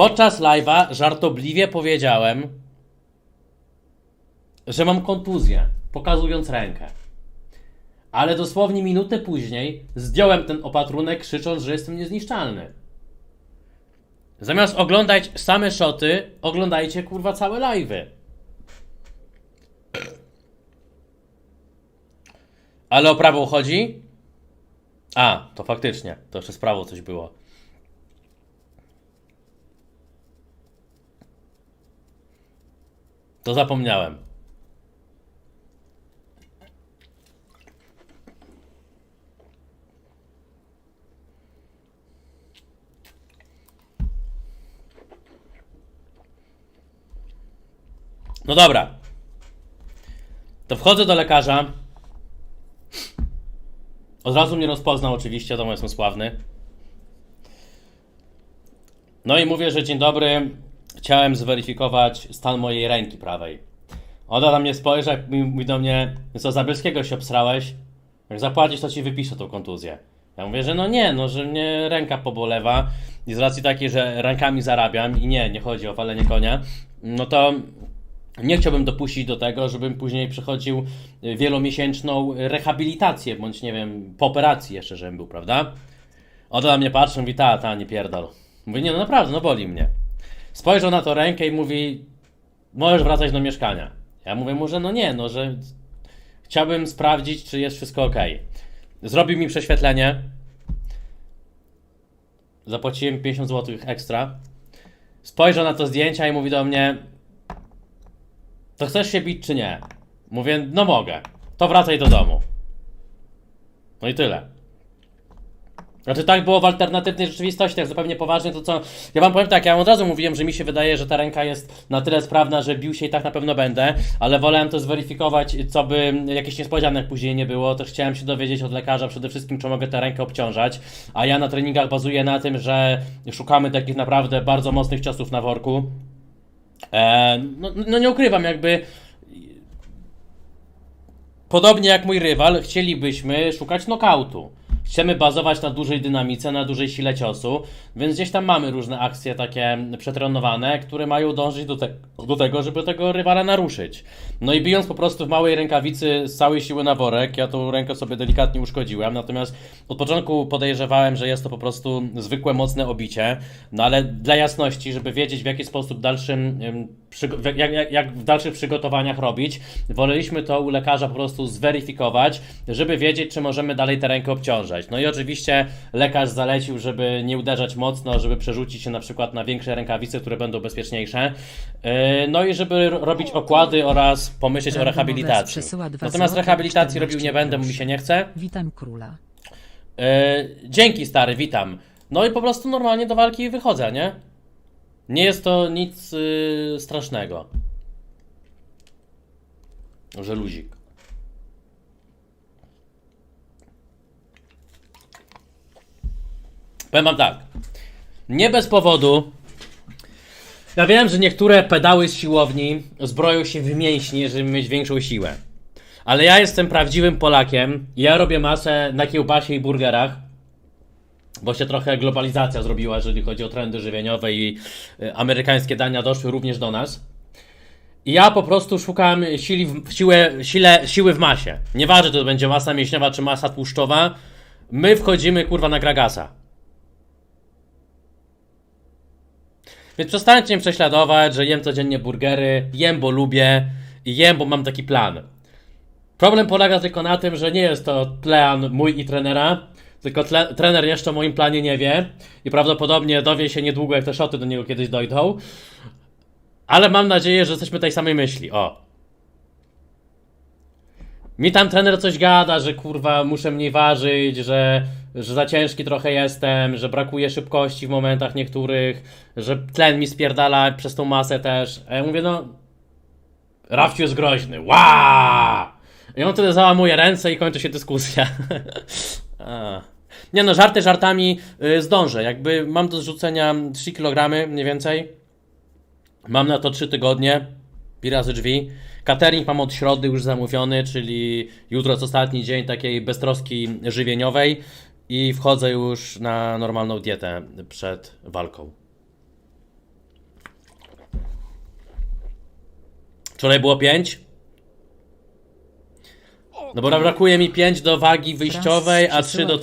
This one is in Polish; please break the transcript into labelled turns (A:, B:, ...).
A: Podczas live'a żartobliwie powiedziałem, że mam kontuzję, pokazując rękę. Ale dosłownie minutę później zdjąłem ten opatrunek, krzycząc, że jestem niezniszczalny. Zamiast oglądać same szoty, oglądajcie kurwa całe live'y. Ale o prawo chodzi? A, to faktycznie, to jeszcze z prawo coś było. To zapomniałem. No dobra. To wchodzę do lekarza. Od razu mnie rozpoznał oczywiście, to jestem sławny. No i mówię, że dzień dobry, chciałem zweryfikować stan mojej ręki prawej. Ona na mnie spojrzy, jak mi- mówi do mnie, co Zabelskiego się obsrałeś? Jak zapłacisz, to ci wypiszę tą kontuzję. Ja mówię, że no nie, no, że mnie ręka pobolewa i z racji takiej, że rękami zarabiam i nie, nie chodzi o walenie konia, no to nie chciałbym dopuścić do tego, żebym później przechodził y, wielomiesięczną rehabilitację, bądź nie wiem, po operacji jeszcze, żebym był, prawda? Ona na mnie patrzy, mówi, ta, ta, nie pierdol. Mówię, nie, no naprawdę, no boli mnie. Spojrzał na to rękę i mówi, możesz wracać do mieszkania. Ja mówię mu, że no nie, no, że chciałbym sprawdzić, czy jest wszystko ok. Zrobił mi prześwietlenie. Zapłaciłem 50 zł ekstra. Spojrzał na to zdjęcia i mówi do mnie, to chcesz się bić czy nie? Mówię, no mogę. To wracaj do domu. No i tyle. Znaczy tak było w alternatywnej rzeczywistości, tak zupełnie poważnie, to co... Ja wam powiem tak, ja od razu mówiłem, że mi się wydaje, że ta ręka jest na tyle sprawna, że bił się i tak na pewno będę, ale wolałem to zweryfikować, co by jakichś niespodzianek później nie było, też chciałem się dowiedzieć od lekarza przede wszystkim, czy mogę tę rękę obciążać, a ja na treningach bazuję na tym, że szukamy takich naprawdę bardzo mocnych ciosów na worku. E, no, no nie ukrywam, jakby Podobnie jak mój rywal, chcielibyśmy szukać nokautu. Chcemy bazować na dużej dynamice, na dużej sile ciosu, więc gdzieś tam mamy różne akcje takie przetrenowane, które mają dążyć do, te, do tego, żeby tego rywala naruszyć. No i bijąc po prostu w małej rękawicy z całej siły na worek, ja tą rękę sobie delikatnie uszkodziłem, natomiast od początku podejrzewałem, że jest to po prostu zwykłe, mocne obicie, no ale dla jasności, żeby wiedzieć w jaki sposób dalszym, jak, jak, jak w dalszych przygotowaniach robić, woleliśmy to u lekarza po prostu zweryfikować, żeby wiedzieć, czy możemy dalej tę rękę obciążać. No i oczywiście lekarz zalecił, żeby nie uderzać mocno, żeby przerzucić się na przykład na większe rękawice, które będą bezpieczniejsze. Yy, No i żeby ro- robić okłady oraz pomyśleć o rehabilitacji. Natomiast rehabilitacji
B: 14
A: robił nie będę, bo mi się nie chce.
B: Witam króla.
A: E, dzięki stary, witam. No i po prostu normalnie do walki wychodzę, nie? Nie jest to nic y, strasznego. Że luzik. Powiem wam tak. Nie bez powodu. Ja wiem, że niektóre pedały z siłowni zbroją się w mięśnie, żeby mieć większą siłę. Ale ja jestem prawdziwym Polakiem. Ja robię masę na kiełbasie i burgerach. Bo się trochę globalizacja zrobiła, jeżeli chodzi o trendy żywieniowe i y, amerykańskie dania doszły również do nas. I ja po prostu szukam sili w, siłę, sile, siły w masie. Nieważne, czy to będzie masa mięśniowa czy masa tłuszczowa. My wchodzimy kurwa na Gragasa. Więc przestańcie mnie prześladować, że jem codziennie burgery, jem bo lubię i jem bo mam taki plan. Problem polega tylko na tym, że nie jest to plan mój i trenera, tylko tle, trener jeszcze o moim planie nie wie i prawdopodobnie dowie się niedługo, jak te szoty do niego kiedyś dojdą. Ale mam nadzieję, że jesteśmy tej samej myśli. O. Mi tam trener coś gada, że kurwa muszę mniej ważyć, że, że za ciężki trochę jestem, że brakuje szybkości w momentach niektórych, że tlen mi spierdala przez tą masę też. A ja mówię, no Rafciu jest groźny. Ła! I on wtedy załamuje ręce i kończy się dyskusja. Nie no, żarty żartami y, zdążę. Jakby mam do zrzucenia 3 kg mniej więcej. Mam na to 3 tygodnie. Pirazy drzwi. Catering mam od środy już zamówiony, czyli jutro jest ostatni dzień takiej beztroski żywieniowej i wchodzę już na normalną dietę przed walką. Wczoraj było 5. No bo brakuje mi 5 do wagi wyjściowej, a 3 do